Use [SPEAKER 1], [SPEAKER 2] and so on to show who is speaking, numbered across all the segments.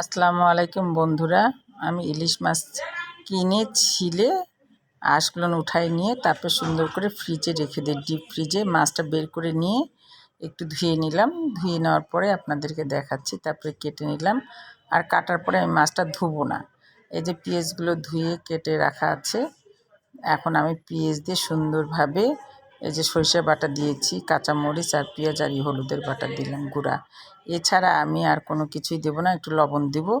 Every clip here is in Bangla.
[SPEAKER 1] আসসালামু আলাইকুম বন্ধুরা। আমি ইলিশ মাছ কিনে ছিলে আঁশগুলো উঠাই নিয়ে তারপর সুন্দর করে ফ্রিজে রেখে দিই ডিপ ফ্রিজে মাছটা বের করে নিয়ে একটু ধুয়ে নিলাম। ধুয়ে নেওয়ার পরে আপনাদেরকে দেখাচ্ছি, তারপরে কেটে নিলাম। আর কাটার পরে আমি মাছটা ধুবো না। এই যে পেঁয়াজগুলো ধুয়ে কেটে রাখা আছে, এখন আমি পেঁয়াজ দিয়ে সুন্দরভাবে এই যে সরিষা বাটা দিয়েছি, কাঁচামরিচ আর পেঁয়াজ আর হলুদের বাটা দিলাম, গুঁড়া। এছাড়া আমি আর কোনো কিছুই দেবো না, একটু লবণ দেবো।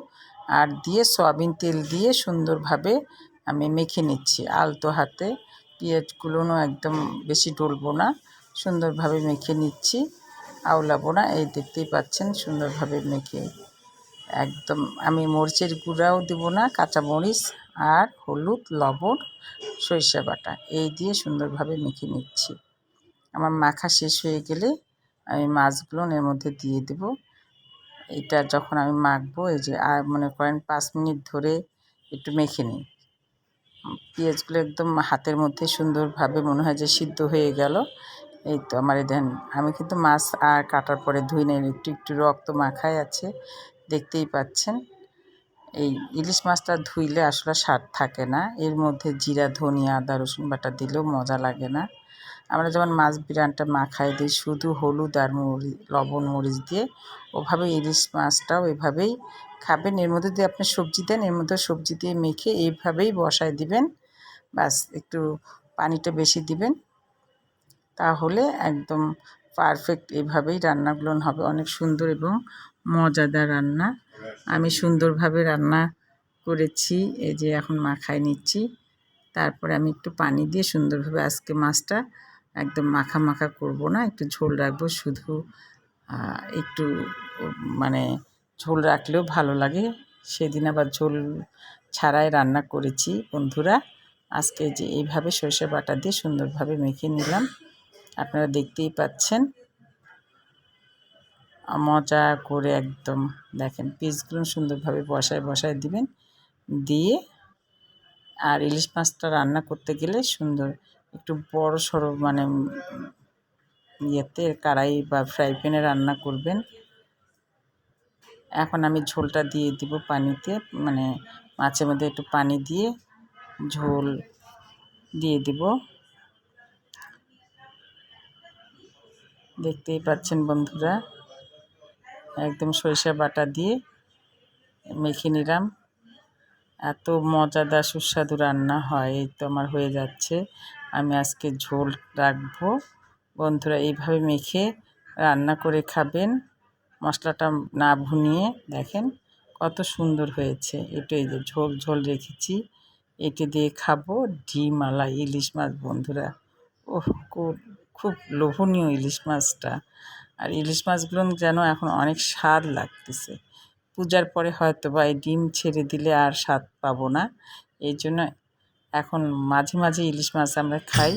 [SPEAKER 1] আর দিয়ে সয়াবিন তেল দিয়ে সুন্দরভাবে আমি মেখে নিচ্ছি আলতো হাতে। পেঁয়াজগুলোও একদম বেশি ডলবো না, সুন্দরভাবে মেখে নিচ্ছি। আওলাবো না, এই দেখতেই পাচ্ছেন সুন্দরভাবে মেখে। একদম আমি মরিচের গুঁড়াও দেবো না, কাঁচামরিচ আর হলুদ, লবণ সরিষা বাটা। এই দিয়ে সুন্দরভাবে মেখে নিচ্ছি। আমার মাখা শেষ হয়ে গেলে আমি মাছগুলো এর মধ্যে দিয়ে দেব। এটা যখন আমি মাখবো, এই যে আর মনে করেন পাঁচ মিনিট ধরে একটু মেখে নিই। পেঁয়াজগুলো একদম হাতের মধ্যে সুন্দরভাবে মনে হয় যে সিদ্ধ হয়ে গেল। এই তো আমার দেন আমি কিন্তু মাছ আর কাটার পরে ধুই নেই, একটু একটু রক্ত মাখায় আছে, দেখতেই পাচ্ছেন। এই ইলিশ মাছটা ধুইলে আসলে স্বাদ থাকে না। এর মধ্যে জিরা, ধনিয়া, আদা, রসুন বাটা দিলেও মজা লাগে না। আমরা যেমন মাছ বিরানটা মাখাই দিই, শুধু হলুদ আর মরিচ লবণ, মরিচ দিয়ে। ওভাবে ইলিশ মাছটাও এভাবেই খাবেন। এর মধ্যে দিয়ে আপনি সবজি দেন, এর মধ্যে সবজি দিয়ে মেখে এইভাবেই বসায় দিবেন। ব্যাস একটু পানিটা বেশি দিবেন। তাহলে একদম পারফেক্ট এভাবেই রান্নাগুলো হবে। অনেক সুন্দর এবং মজাদার রান্না। আমি সুন্দরভাবে রান্না করেছি, এই যে এখন মাখায় নিচ্ছি। তারপরে আমি একটু পানি দিয়ে সুন্দরভাবে আজকে মাছটা একদম মাখা মাখা করব না, একটু ঝোল রাখব, শুধু একটু মানে ঝোল রাখলেও ভালো লাগে। সেদিন আবার ঝোল ছাড়াই রান্না করেছি, বন্ধুরা। আজকে যে এইভাবে সরষে বাটা দিয়ে সুন্দরভাবে মেখে নিলাম। আপনারা দেখতেই পাচ্ছেন। মজা করে একদম দেখেন পিসগুলো সুন্দরভাবে বসায় বসায় দিবেন। দিয়ে আর ইলিশ মাছটা রান্না করতে গেলে সুন্দর একটু বড় সড়ো মানে ইয়েতে কড়াই বা ফ্রাই প্যানে রান্না করবেন। এখন আমি ঝোলটা দিয়ে দিব পানিতে মানে মাছের মধ্যে একটু পানি দিয়ে ঝোল দিয়ে দিব। দেখতেই পাচ্ছেন বন্ধুরা। একদম সরিষা বাটা দিয়ে মেখে নিলাম। এত মজাদার সুস্বাদু রান্না হয়, এই তো আমার হয়ে যাচ্ছে। আমি আজকে ঝোল রাখব। বন্ধুরা, এইভাবে মেখে রান্না করে খাবেন। মশলাটা না ভুনিয়ে দেখেন কত সুন্দর হয়েছে। এটা এই যে ঝোল ঝোল রেখেছি। এটি দিয়ে খাব ডিমালা ইলিশ মাছ, বন্ধুরা। ওহ খুব লোভনীয় ইলিশ মাছটা। আর ইলিশ মাছগুলো যেন এখন অনেক স্বাদ লাগতেছে। পূজার পরে হয়তো বা এই ডিম ছেড়ে দিলে আর স্বাদ পাবো না। এই জন্য এখন মাঝে মাঝে ইলিশ মাছ আমরা খাই।